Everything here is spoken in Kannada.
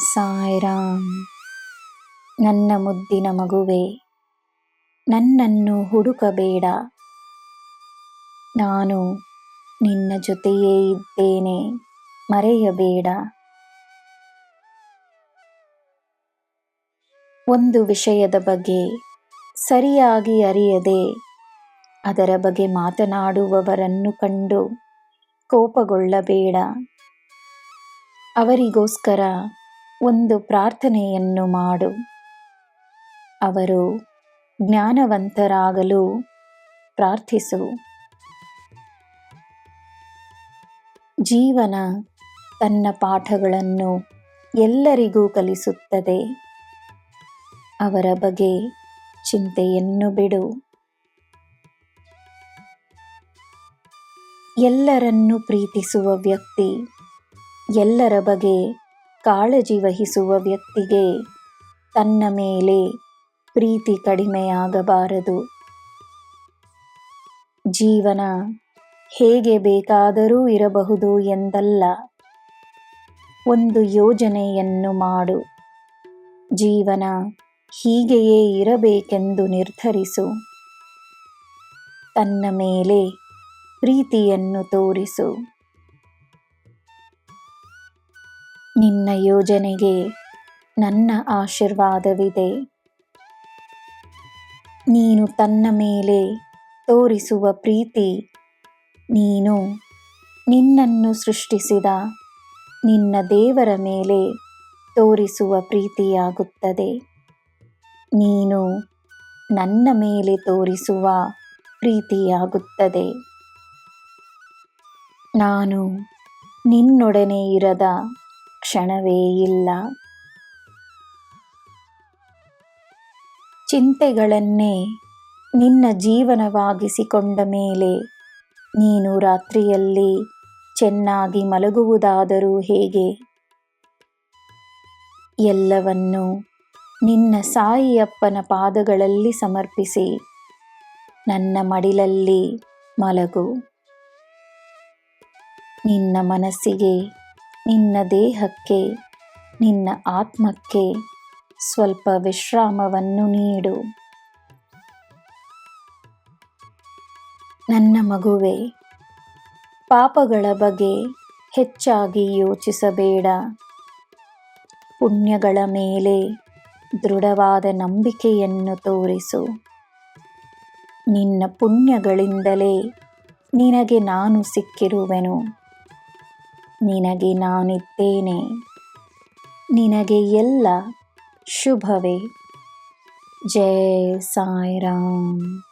ಸಾಯಿರಾಮ್. ನನ್ನ ಮುದ್ದಿನ ಮಗುವೆ, ನನ್ನನ್ನು ಹುಡುಕಬೇಡ. ನಾನು ನಿನ್ನ ಜೊತೆಯೇ ಇದ್ದೇನೆ, ಮರೆಯಬೇಡ. ಒಂದು ವಿಷಯದ ಬಗ್ಗೆ ಸರಿಯಾಗಿ ಅರಿಯದೆ, ಅದರ ಬಗ್ಗೆ ಮಾತನಾಡುವವರನ್ನು ಕಂಡು ಕೋಪಗೊಳ್ಳಬೇಡ. ಅವರಿಗೋಸ್ಕರ ಒಂದು ಪ್ರಾರ್ಥನೆಯನ್ನು ಮಾಡು. ಅವರು ಜ್ಞಾನವಂತರಾಗಲು ಪ್ರಾರ್ಥಿಸು. ಜೀವನ ತನ್ನ ಪಾಠಗಳನ್ನು ಎಲ್ಲರಿಗೂ ಕಲಿಸುತ್ತದೆ. ಅವರ ಬಗ್ಗೆ ಚಿಂತೆಯನ್ನು ಬಿಡು. ಎಲ್ಲರನ್ನು ಪ್ರೀತಿಸುವ ವ್ಯಕ್ತಿ ಎಲ್ಲರ ಬಗ್ಗೆ ಕಾಳಜಿ ವಹಿಸುವ ವ್ಯಕ್ತಿಗೆ ತನ್ನ ಮೇಲೆ ಪ್ರೀತಿ ಕಡಿಮೆಯಾಗಬಾರದು. ಜೀವನ ಹೇಗೆ ಬೇಕಾದರೂ ಇರಬಹುದು ಎಂದಲ್ಲ. ಒಂದು ಯೋಜನೆಯನ್ನು ಮಾಡು. ಜೀವನ ಹೀಗೆಯೇ ಇರಬೇಕೆಂದು ನಿರ್ಧರಿಸು. ತನ್ನ ಮೇಲೆ ಪ್ರೀತಿಯನ್ನು ತೋರಿಸು. ನಿನ್ನ ಯೋಜನೆಗೆ ನನ್ನ ಆಶೀರ್ವಾದವಿದೆ. ನೀನು ತನ್ನ ಮೇಲೆ ತೋರಿಸುವ ಪ್ರೀತಿ, ನೀನು ನಿನ್ನನ್ನು ಸೃಷ್ಟಿಸಿದ ನಿನ್ನ ದೇವರ ಮೇಲೆ ತೋರಿಸುವ ಪ್ರೀತಿಯಾಗುತ್ತದೆ. ನೀನು ನನ್ನ ಮೇಲೆ ತೋರಿಸುವ ಪ್ರೀತಿಯಾಗುತ್ತದೆ. ನಾನು ನಿನ್ನೊಡನೆ ಇರದ ಕ್ಷಣವೇ ಇಲ್ಲ. ಚಿಂತೆಗಳನ್ನೇ ನಿನ್ನ ಜೀವನವಾಗಿಸಿಕೊಂಡ ಮೇಲೆ ನೀನು ರಾತ್ರಿಯಲ್ಲಿ ಚೆನ್ನಾಗಿ ಮಲಗುವುದಾದರೂ ಹೇಗೆ? ಎಲ್ಲವನ್ನು ನಿನ್ನ ಸಾಯಿಯಪ್ಪನ ಪಾದಗಳಲ್ಲಿ ಸಮರ್ಪಿಸಿ ನನ್ನ ಮಡಿಲಲ್ಲಿ ಮಲಗು. ನಿನ್ನ ಮನಸ್ಸಿಗೆ ನಿನ್ನ ದೇಹಕ್ಕೆ, ನಿನ್ನ ಆತ್ಮಕ್ಕೆ ಸ್ವಲ್ಪ ವಿಶ್ರಾಮವನ್ನು ನೀಡು. ನನ್ನ ಮಗುವೆ, ಪಾಪಗಳ ಬಗ್ಗೆ ಹೆಚ್ಚಾಗಿ ಯೋಚಿಸಬೇಡ. ಪುಣ್ಯಗಳ ಮೇಲೆ ದೃಢವಾದ ನಂಬಿಕೆಯನ್ನು ತೋರಿಸು. ನಿನ್ನ ಪುಣ್ಯಗಳಿಂದಲೇ ನಿನಗೆ ನಾನು ಸಿಕ್ಕಿರುವೆನು. ನಿನಗೆ ನಾನಿದ್ದೇನೆ. ನಿನಗೆ ಎಲ್ಲ ಶುಭವೇ. ಜಯ ಸಾಯಿರಾಮ್.